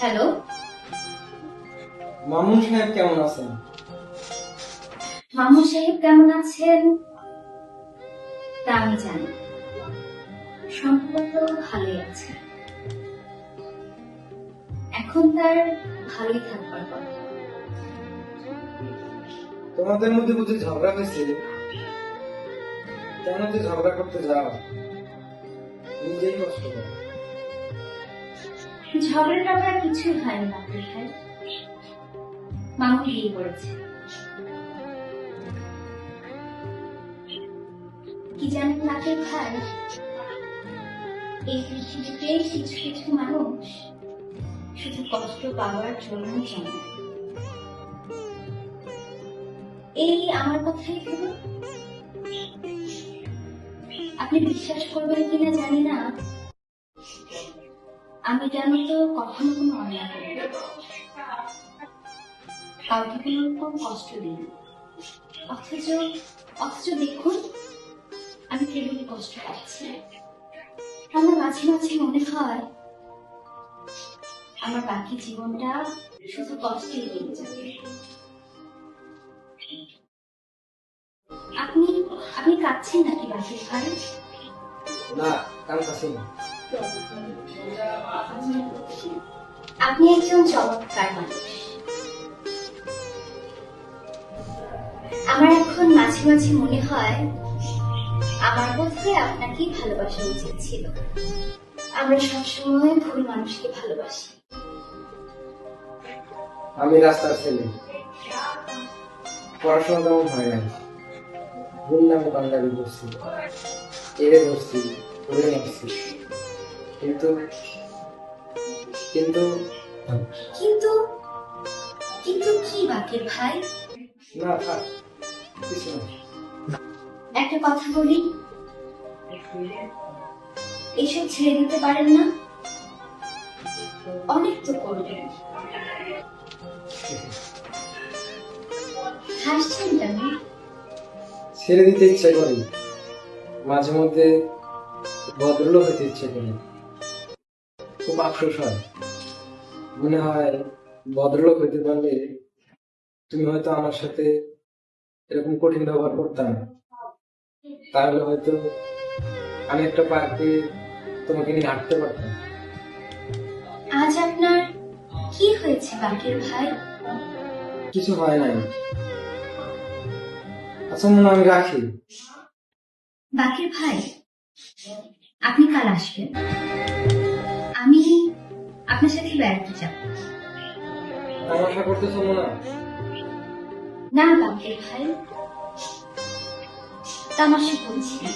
Hello. Mamun সাহেব কেমন আছেন? মামু সাহেব কেমন আছেন? তা আমি জানি। সম্ভবত ভালোই আছে। এখন তার ভালোই থাকবার কথা। তোমাদের মধ্যে বুঝি ঝগড়া হয়েছে? কেন যে ঝগড়া করতে যাও। নিজেই কষ্ট করো ঝগড়া টগড়া কিছুই বিয়ে করেছে। কি জানেন ভাই। এই পৃথিবীতে কিছু কিছু মানুষ শুধু কষ্ট পাওয়ার জন্য এই আমার কথাই আপনি বিশ্বাস করবেন কিনা জানি না। আমি জানো তো কখনো কোনো অন্যায় করি কাউকে কোনো রকম কষ্ট দিই অথচ অথচ দেখুন, আমি কেবলই কষ্ট পাচ্ছি। আমার মাঝে মাঝে মনে হয়, আমার বাকি জীবনটা শুধু কষ্টেই কেটে যাবে। আপনি আপনি কাঁদছেন নাকি বাকি ভাই না কান কাছে না। আপনি একজন চমৎকার মানুষ। আমার এখন মাঝে মাঝে মনে হয় আমার বোধহয় আপনাকেই ভালোবাসা উচিত ছিল। আমরা সবসময় ভুল মানুষকে ভালোবাসি। আমি রাস্তার ছেলে। পড়াশোনা তেমন হয় না ভুল নামে বাঙালি করছি। এড়ে বসছি উড়ে মারছি কিন্তু কিন্তু কিন্তু কিন্তু কি বাকের ভাই? না থাক কিছু না। একটা কথা বলি। এসব ছেড়ে দিতে পারেন না। অনেক তো করবেন। হাসছেন কেন? ছেড়ে দিতে ইচ্ছে করে মাঝে মধ্যে ভদ্রলোক হতে ইচ্ছে করে খুব আফসোস হয়। মনে হয় ভদ্রলোক হইতে পারলে তুমি হয়তো আমার সাথে এরকম কঠিন ব্যবহার করতাম তাহলে হয়তো আমি একটা পার্কে তোমাকে নিয়ে হাঁটতে পারতাম। আজ আপনার কি হয়েছে বাকের ভাই? কিছু হয় নাই। আচ্ছা মনে আমি রাখি। বাকের ভাই আপনি কাল আসবেন। আমি আপনার সাথে বেড়াতে যাব না করতেছো? না বাকের ভাই তামাশা করছি না।